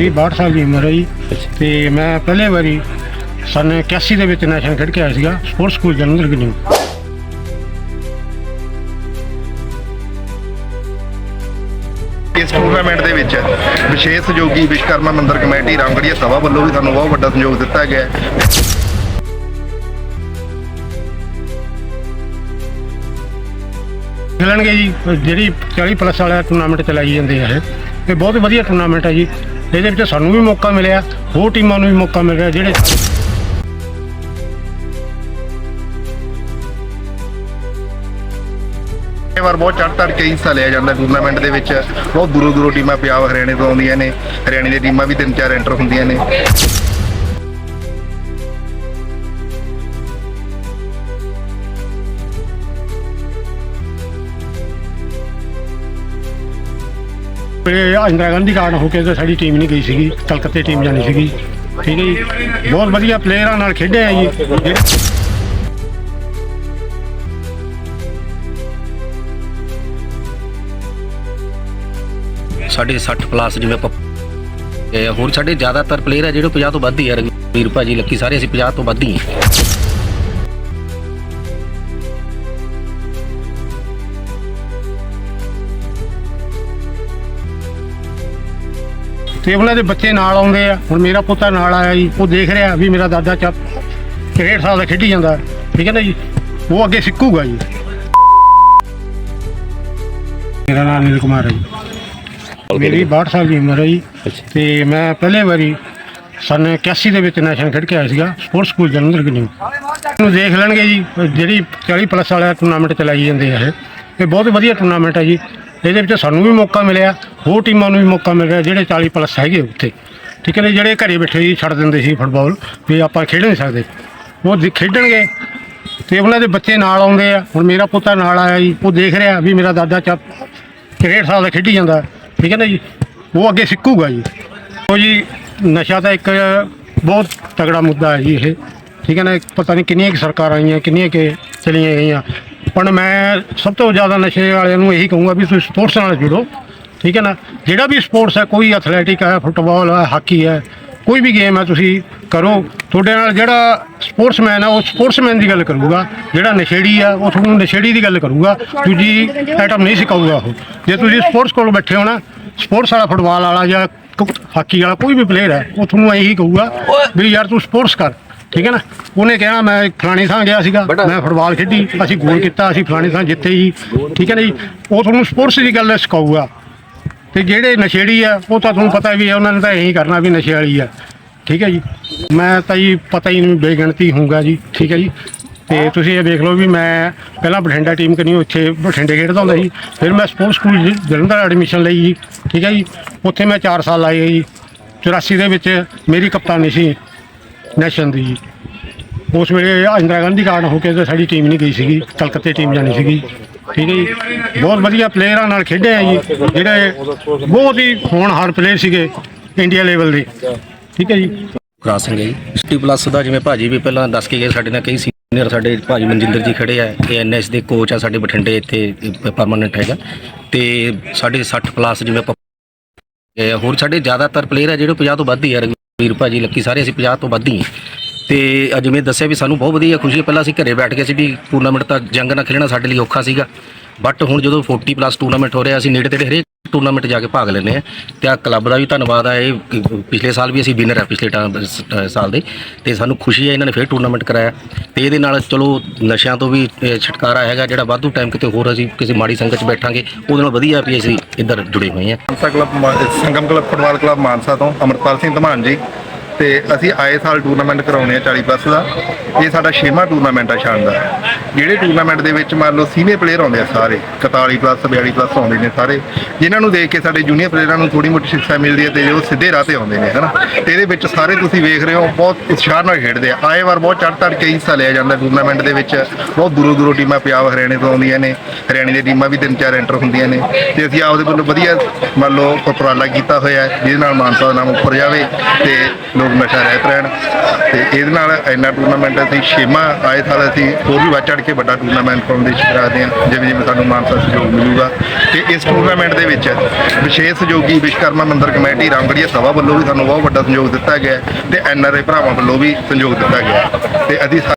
ਮੇਰੀ 62 ਸਾਲ ਦੀ ਉਮਰ ਹੈ ਜੀ। ਤੇ ਮੈਂ ਪਹਿਲੇ ਵਾਰੀ ਸਨ 81 ਦੇ ਵਿੱਚ ਨੈਸ਼ਨਲ ਖੇਡ ਕੇ ਆਇਆ ਸੀਗਾ ਸਪੋਰਟਸ ਸਕੂਲ ਜਲੰਧਰ ਗਿਨੀ ਇਸ ਟੂਰਨਾਮੈਂਟ ਦੇ ਵਿੱਚ ਵਿਸ਼ੇਸ਼ ਸਹਿਯੋਗੀ ਵਿਸ਼ਵਕਰਮਾ ਮੰਦਰ ਕਮੇਟੀ ਰਾਮਗੜੀਆ ਸਭਾ ਵੱਲੋਂ ਵੀ ਸਾਨੂੰ ਬਹੁਤ ਵੱਡਾ ਸਹਿਯੋਗ ਦਿੱਤਾ ਗਿਆ ਹੈ। ਖੇਲਣਗੇ ਜੀ ਜਿਹੜੀ 40 ਪਲੱਸ ਵਾਲਾ ਟੂਰਨਾਮੈਂਟ ਚਲਾਈ ਜਾਂਦੇ ਆ ਇਹ। ਇਹ ਬਹੁਤ ਵਧੀਆ ਟੂਰਨਾਮੈਂਟ ਹੈ ਜੀ। ਇਹਦੇ ਵਿੱਚ ਸਾਨੂੰ ਵੀ ਮੌਕਾ ਮਿਲਿਆ, ਹੋਰ ਟੀਮਾਂ ਨੂੰ ਵੀ ਮੌਕਾ ਮਿਲ ਰਿਹਾ, ਜਿਹੜੇ ਇਹ ਵਾਰ ਬਹੁਤ ਚੜ੍ਹ ਚੜ੍ਹ ਕੇ ਹਿੱਸਾ ਲਿਆ ਜਾਂਦਾ ਟੂਰਨਾਮੈਂਟ ਦੇ ਵਿੱਚ। ਬਹੁਤ ਦੂਰੋਂ ਦੂਰੋਂ ਟੀਮਾਂ ਪੰਜਾਬ, ਹਰਿਆਣੇ ਤੋਂ ਆਉਂਦੀਆਂ ਨੇ। ਹਰਿਆਣੇ ਦੀਆਂ ਟੀਮਾਂ ਵੀ ਤਿੰਨ ਚਾਰ ਐਂਟਰ ਹੁੰਦੀਆਂ ਨੇ। ਇਹ ਇੰਦਰਾ ਗਾਂਧੀ ਕਾਰਨ ਹੋ ਕੇ ਤੇ ਸਾਡੀ ਟੀਮ ਨਹੀਂ ਗਈ ਸੀਗੀ, ਕਲਕੱਤੇ ਟੀਮ ਜਾਣੀ ਸੀਗੀ। ਠੀਕ ਹੈ ਜੀ? ਬਹੁਤ ਵਧੀਆ ਪਲੇਅਰਾਂ ਨਾਲ ਖੇਡੇ ਆ ਜੀ। ਸਾਡੇ 60 ਪਲੱਸ ਜਿਵੇਂ ਆਪਾਂ, ਤੇ ਹੋਰ ਸਾਡੇ ਜ਼ਿਆਦਾਤਰ ਪਲੇਅਰ ਆ ਜਿਹੜੇ 50 ਤੋਂ ਵੱਧ ਹੀ ਆ ਵੀਰ ਭਾਜੀ, ਲੱਕੀ ਸਾਰੇ ਅਸੀਂ 50 ਤੋਂ ਵੱਧ ਹੀ ਤੇ ਉਹਨਾਂ ਦੇ ਬੱਚੇ ਨਾਲ ਆਉਂਦੇ ਆ। ਹੁਣ ਮੇਰਾ ਪੁੱਤਾ ਨਾਲ ਆਇਆ ਜੀ। ਉਹ ਦੇਖ ਰਿਹਾ ਵੀ ਮੇਰਾ ਦਾਦਾ ਚੱਪ ਡੇਢ ਸਾਲ ਦਾ ਖੇਡੀ ਜਾਂਦਾ। ਠੀਕ ਹੈ ਨਾ ਜੀ? ਉਹ ਅੱਗੇ ਸਿੱਖੂਗਾ ਜੀ। ਮੇਰਾ ਨਾਮ ਅਨਿਲ ਕੁਮਾਰ ਹੈ ਜੀ। ਮੇਰੀ 62 ਸਾਲ ਦੀ ਉਮਰ ਹੈ ਜੀ। ਤੇ ਮੈਂ ਪਹਿਲੇ ਵਾਰੀ ਸਨ 81 ਦੇ ਵਿੱਚ ਨੈਸ਼ਨਲ ਖੇਡ ਕੇ ਆਇਆ ਸੀਗਾ। ਸਪੋਰਟਸ ਸਕੂਲ ਜਲੰਧਰ ਗਿਨੀ ਨੂੰ ਦੇਖ ਲੈਣਗੇ ਜੀ। ਜਿਹੜੀ 40 ਪਲੱਸ ਵਾਲਾ ਟੂਰਨਾਮੈਂਟ ਚਲਾਈ ਜਾਂਦੇ ਆ ਇਹ। ਇਹ ਬਹੁਤ ਵਧੀਆ ਟੂਰਨਾਮੈਂਟ ਹੈ ਜੀ। ਇਹਦੇ ਵਿੱਚ ਸਾਨੂੰ ਵੀ ਮੌਕਾ ਮਿਲਿਆ, ਹੋਰ ਟੀਮਾਂ ਨੂੰ ਵੀ ਮੌਕਾ ਮਿਲ ਰਿਹਾ, ਜਿਹੜੇ 40 ਪਲੱਸ ਹੈਗੇ ਉੱਥੇ। ਠੀਕ ਹੈ ਨੇ ਜਿਹੜੇ ਘਰੇ ਬੈਠੇ ਜੀ, ਛੱਡ ਦਿੰਦੇ ਸੀ ਫੁੱਟਬਾਲ, ਵੀ ਆਪਾਂ ਖੇਡ ਨਹੀਂ ਸਕਦੇ। ਉਹ ਖੇਡਣਗੇ ਤੇ ਉਹਨਾਂ ਦੇ ਬੱਚੇ ਨਾਲ ਆਉਂਦੇ ਆ। ਹੁਣ ਮੇਰਾ ਪੁੱਤਾ ਨਾਲ ਆਇਆ ਜੀ, ਉਹ ਦੇਖ ਰਿਹਾ ਵੀ ਮੇਰਾ ਦਾਦਾ ਚੱਪ ਡੇਢ ਸਾਲ ਦਾ ਖੇਡੀ ਜਾਂਦਾ। ਠੀਕ ਹੈ ਨਾ ਜੀ, ਉਹ ਅੱਗੇ ਸਿੱਖੂਗਾ ਜੀ। ਉਹ ਜੀ, ਨਸ਼ਾ ਤਾਂ ਇੱਕ ਬਹੁਤ ਤਗੜਾ ਮੁੱਦਾ ਹੈ ਜੀ ਇਹ। ਠੀਕ ਹੈ ਨਾ, ਪਤਾ ਨਹੀਂ ਕਿੰਨੀਆਂ ਕੁ ਸਰਕਾਰਾਂ ਆਈਆਂ, ਕਿੰਨੀਆਂ ਕਿ ਚਲੀਆਂ ਗਈਆਂ। ਪਰ ਮੈਂ ਸਭ ਤੋਂ ਜ਼ਿਆਦਾ ਨਸ਼ੇ ਵਾਲਿਆਂ ਨੂੰ ਇਹੀ ਕਹੂੰਗਾ ਵੀ ਤੁਸੀਂ ਸਪੋਰਟਸ ਨਾਲ ਜੁੜੋ ਠੀਕ ਹੈ ਨਾ? ਜਿਹੜਾ ਵੀ ਸਪੋਰਟਸ ਹੈ ਕੋਈ ਐਥਲੈਟਿਕ ਹੈ ਫੁੱਟਬਾਲ ਹੈ ਹਾਕੀ ਹੈ ਕੋਈ ਵੀ ਗੇਮ ਹੈ ਤੁਸੀਂ ਕਰੋ। ਤੁਹਾਡੇ ਨਾਲ ਜਿਹੜਾ ਸਪੋਰਟਸਮੈਨ ਹੈ ਉਹ ਸਪੋਰਟਸਮੈਨ ਦੀ ਗੱਲ ਕਰੂਗਾ। ਜਿਹੜਾ ਨਸ਼ੇੜੀ ਆ ਉਹ ਤੁਹਾਨੂੰ ਨਸ਼ੇੜੀ ਦੀ ਗੱਲ ਕਰੂਗਾ। ਦੂਜੀ ਆਈਟਮ ਨਹੀਂ ਸਿਖਾਊਗਾ ਉਹ। ਜੇ ਤੁਸੀਂ ਸਪੋਰਟਸ ਕੋਲ ਬੈਠੇ ਹੋ ਨਾ ਸਪੋਰਟਸ ਵਾਲਾ ਫੁੱਟਬਾਲ ਵਾਲਾ ਜਾਂ ਹਾਕੀ ਵਾਲਾ ਕੋਈ ਵੀ ਪਲੇਅਰ ਹੈ ਉਹ ਤੁਹਾਨੂੰ ਇਹੀ ਕਹੂਗਾ ਵੀ ਯਾਰ ਤੂੰ ਸਪੋਰਟਸ ਕਰ। ਠੀਕ ਹੈ ਨਾ? ਉਹਨੇ ਕਹਿਣਾ ਮੈਂ ਫਲਾਣੀ ਥਾਂ ਗਿਆ ਸੀਗਾ। ਮੈਂ ਫੁੱਟਬਾਲ ਖੇਡੀ ਅਸੀਂ ਗੋਲ ਕੀਤਾ ਅਸੀਂ ਫਲਾਣੀ ਥਾਂ ਜਿੱਤੇ ਜੀ। ਠੀਕ ਹੈ ਨਾ ਜੀ? ਉਹ ਤੁਹਾਨੂੰ ਸਪੋਰਟਸ ਦੀ ਗੱਲ ਸਿਖਾਊਗਾ। ਤੇ ਜਿਹੜੇ ਨਸ਼ੇੜੀ ਆ ਉਹ ਤਾਂ ਤੁਹਾਨੂੰ ਪਤਾ ਵੀ ਹੈ ਉਹਨਾਂ ਨੇ ਤਾਂ ਇਹੀ ਕਰਨਾ ਵੀ ਨਸ਼ੇ ਵਾਲੀ ਆ। ਠੀਕ ਹੈ ਜੀ? ਮੈਂ ਤਾਂ ਜੀ ਪਤਾ ਹੀ ਨਹੀਂ ਬੇਗਿਣਤੀ ਹੋਊਗਾ ਜੀ। ਠੀਕ ਹੈ ਜੀ? ਤੇ ਤੁਸੀਂ ਇਹ ਦੇਖ ਲਓ ਵੀ ਮੈਂ ਪਹਿਲਾਂ ਬਠਿੰਡਾ ਟੀਮ ਕਨੀ ਉੱਥੇ ਬਠਿੰਡੇ ਖੇਡਦਾ ਹੁੰਦਾ ਸੀ। ਫਿਰ ਮੈਂ ਸਪੋਰਟਸ ਸਕੂਲ ਜਲੰਧਰ ਐਡਮਿਸ਼ਨ ਲਈ ਜੀ। ਠੀਕ ਹੈ ਜੀ? ਉੱਥੇ ਮੈਂ 4 ਸਾਲ ਲਾਏ ਜੀ। 84 ਦੇ ਵਿੱਚ ਮੇਰੀ ਕਪਤਾਨੀ ਸੀ। ਨੈਸ਼ਨ ਦੀ। ਉਸ ਵੇਲੇ ਇੰਦਰਾ ਗਾਂਧੀ ਕਾਰਨ ਹੋ ਕੇ ਸਾਡੀ ਟੀਮ ਨਹੀਂ ਗਈ ਸੀਗੀ, ਕਲਕੱਤੇ ਟੀਮ ਜਾਣੀ ਸੀਗੀ। ਠੀਕ ਹੈ ਜੀ? ਬਹੁਤ ਵਧੀਆ ਪਲੇਅਰਾਂ ਨਾਲ ਖੇਡੇ ਆ ਜੀ। ਜਿਹੜੇ ਬਹੁਤ ਹੀ ਹੋਣਹਾਰ ਪਲੇਅਰ ਸੀਗੇ ਇੰਡੀਆ ਲੈਵਲ ਦੇ। ਠੀਕ ਹੈ ਜੀ? ਕਰਾ ਸਿੰਘ ਜੀ। 60 ਪਲੱਸ ਦਾ ਜਿਵੇਂ ਭਾਜੀ ਵੀ ਪਹਿਲਾਂ ਦੱਸ ਕੇ ਗਏ, ਸਾਡੇ ਨਾਲ ਕਈ ਸੀਨੀਅਰ ਸਾਡੇ ਭਾਜੀ ਮਨਜਿੰਦਰ ਜੀ ਖੜੇ ਆ, ਇਹ ਐਨਐਸ ਦੇ ਕੋਚ ਆ, ਸਾਡੇ ਬਠਿੰਡੇ ਇੱਥੇ ਪਰਮਾਨੈਂਟ ਹੈਗਾ। ਤੇ ਸਾਡੇ 60 ਪਲੱਸ ਜਿਵੇਂ ਆਪਾਂ ਹੋਰ ਸਾਡੇ ਜ਼ਿਆਦਾਤਰ ਪਲੇਅਰ ਆ ਜਿਹੜੇ 50 ਤੋਂ ਵੱਧ ਹੀ ਆ ਵੀਰ ਭਾਜੀ ਲੱਕੀ ਸਾਰੇ ਅਸੀਂ 50 ਤੋਂ ਵੱਧ ਹੀ ਆ ਤੇ ਅੱਜ ਜਿਵੇਂ ਦੱਸਿਆ ਵੀ ਸਾਨੂੰ ਬਹੁਤ ਵਧੀਆ ਖੁਸ਼ੀ ਹੈ। ਪਹਿਲਾਂ ਅਸੀਂ ਘਰੇ ਬੈਠ ਕੇ ਸੀ ਵੀ ਟੂਰਨਾਮੈਂਟ ਤਾਂ ਜੰਗ ਨਾਲ ਖੇਡਣਾ ਸਾਡੇ ਲਈ ਔਖਾ ਸੀਗਾ। ਬਟ ਹੁਣ ਜਦੋਂ 40 ਪਲੱਸ ਟੂਰਨਾਮੈਂਟ ਹੋ ਰਿਹਾ, ਅਸੀਂ ਨੇੜੇ ਤੇੜੇ ਹਰੇਕ ਟੂਰਨਾਮੈਂਟ ਜਾ ਕੇ ਭਾਗ ਲੈਂਦੇ ਆ। ਤੇ ਆ ਕਲੱਬ ਦਾ ਵੀ ਧੰਨਵਾਦ ਆ ਇਹ ਪਿਛਲੇ ਸਾਲ ਵੀ ਅਸੀਂ ਵਿਨਰ ਆ ਪਿਛਲੇ ਟਾ- ਸਾਲ ਦੇ। ਤੇ ਸਾਨੂੰ ਖੁਸ਼ੀ ਹੈ ਇਹਨਾਂ ਨੇ ਫਿਰ ਟੂਰਨਾਮੈਂਟ ਕਰਾਇਆ। ਤੇ ਇਹਦੇ ਨਾਲ ਚਲੋ ਨਸ਼ਿਆਂ ਤੋਂ ਵੀ ਅ, ਛੁਟਕਾਰਾ ਹੈਗਾ ਜਿਹੜਾ ਵਾਧੂ ਟਾਈਮ ਕਿਤੇ ਹੋਰ ਅਸੀਂ ਕਿਸੇ ਮਾੜੀ ਸੰਗਤ 'ਚ ਬੈਠਾਂਗੇ ਉਹਦੇ ਨਾਲ ਵਧੀਆ ਵੀ ਅਸੀਂ ਇੱਧਰ ਜੁੜੇ ਹੋਏ ਹਾਂ ਮਾਨਸਾ ਕਲੱਬ ਮਾ- Sangam club football club Mansa ਤੋਂ ਅਮਰਪਾਲ ਸਿੰਘ ਧਮਾਨ ਜੀ। ਤੇ ਅਸੀਂ ਆਏ ਸਾਲ ਟੂਰਨਾਮੈਂਟ ਕਰਾਉਨੇ ਆ 40 ਪਲੱਸ ਦਾ। ਇਹ ਸਾਡਾ ਛੇਵਾਂ ਟੂਰਨਾਮੈਂਟ ਆ ਸ਼ਾਨਦਾਰ। ਜਿਹੜੇ ਟੂਰਨਾਮੈਂਟ ਦੇ ਵਿੱਚ ਮੰਨ ਲਓ ਸੀਨੀਅਰ ਪਲੇਅਰ ਆਉਂਦੇ ਆ ਸਾਰੇ 41 ਪਲੱਸ 42 ਪਲੱਸ ਆਉਂਦੇ ਨੇ ਸਾਰੇ। ਜਿਨ੍ਹਾਂ ਨੂੰ ਦੇਖ ਕੇ ਸਾਡੇ ਜੂਨੀਅਰ ਪਲੇਅਰਾਂ ਨੂੰ ਥੋੜੀ ਮੋਟੀ ਸਿੱਖਿਆ ਮਿਲਦੀ ਹੈ ਤੇ ਉਹ ਸਿੱਧੇ ਰਾਹ ਤੇ ਆਉਂਦੇ ਨੇ, ਹਨਾ? ਤੇ ਇਹਦੇ ਵਿੱਚ ਸਾਰੇ ਤੁਸੀਂ ਵੇਖ ਰਹੇ ਹੋ, ਬਹੁਤ ਉਤਸ਼ਾਹ ਨਾਲ ਖੇਡਦੇ ਆ। ਆਏ ਵਾਰ ਬਹੁਤ ਚੜ ਤੜ ਕੇ ਹਿੱਸਾ ਲਿਆ ਜਾਂਦਾ ਟੂਰਨਾਮੈਂਟ ਦੇ ਵਿੱਚ। ਬਹੁਤ ਦੂਰੋਂ ਦੂਰੋਂ ਟੀਮਾਂ ਪੰਜਾਬ ਹਰਿਆਣੇ ਤੋਂ ਆਉਂਦੀਆਂ ਨੇ। ਹਰਿਆਣੇ ਦੀਆਂ ਟੀਮਾਂ ਵੀ ਤਿੰਨ ਚਾਰ ਐਂਟਰ ਹੁੰਦੀਆਂ ਨੇ। ਤੇ ਅਸੀਂ ਆਪਦੇ ਵੱਲੋਂ ਵਧੀਆ ਮੰਨ ਲਓ ਉਪਰਾਲਾ ਕੀਤਾ ਹੋਇਆ ਹੈ, ਜਿਹਦੇ ਨਾਲ ਮਾਨਸਾ ਦਾ ਨਾਮ ਉੱਪਰ ਜਾਵੇ ਤੇ ਲੋਕ ਦੂਰ ਨਸ਼ਾ ਰਹਿਤ ਰਹਿਣ। ਤੇ ਇਹਦੇ ਨਾਲ ਇੰਨਾ ਟੂਰਨਾਮੈਂਟ ਅਸੀਂ ਛੇਵਾਂ ਆਏ ਸਾਲ ਅਸੀਂ ਹੋਰ ਵੀ ਵੱਧ ਚੜ ਕੇ ਵੱਡਾ ਟੂਰਨਾਮੈਂਟ ਕਰਾਉਣ ਦੀ ਕੋਸ਼ਿਸ਼ ਕਰਦੇ ਹਾਂ, ਜਿਵੇਂ ਜਿਵੇਂ ਸਾਨੂੰ ਮਾਨਸਾ ਸਹਿਯੋਗ ਮਿਲੂਗਾ। ਤੇ ਇਸ ਟੂਰਨਾਮੈਂਟ ਦੇ ਵਿੱਚ ਵਿਸ਼ੇਸ਼ ਸਹਿਯੋਗੀ ਵਿਸ਼ਵਕਰਮਾ ਮੰਦਿਰ ਕਮੇਟੀ ਰਾਮਗੜੀਆ ਸਭਾ ਵੱਲੋਂ ਵੀ ਸਾਨੂੰ ਬਹੁਤ ਵੱਡਾ ਸਹਿਯੋਗ ਦਿੱਤਾ ਗਿਆ ਹੈ ਤੇ ਐਨਆਰਆਈ ਭਰਾਵਾਂ ਵੱਲੋਂ ਵੀ ਸਹਿਯੋਗ ਦਿੱਤਾ ਗਿਆ ਹੈ। ਤੇ ਅਸੀਂ ਸਾ-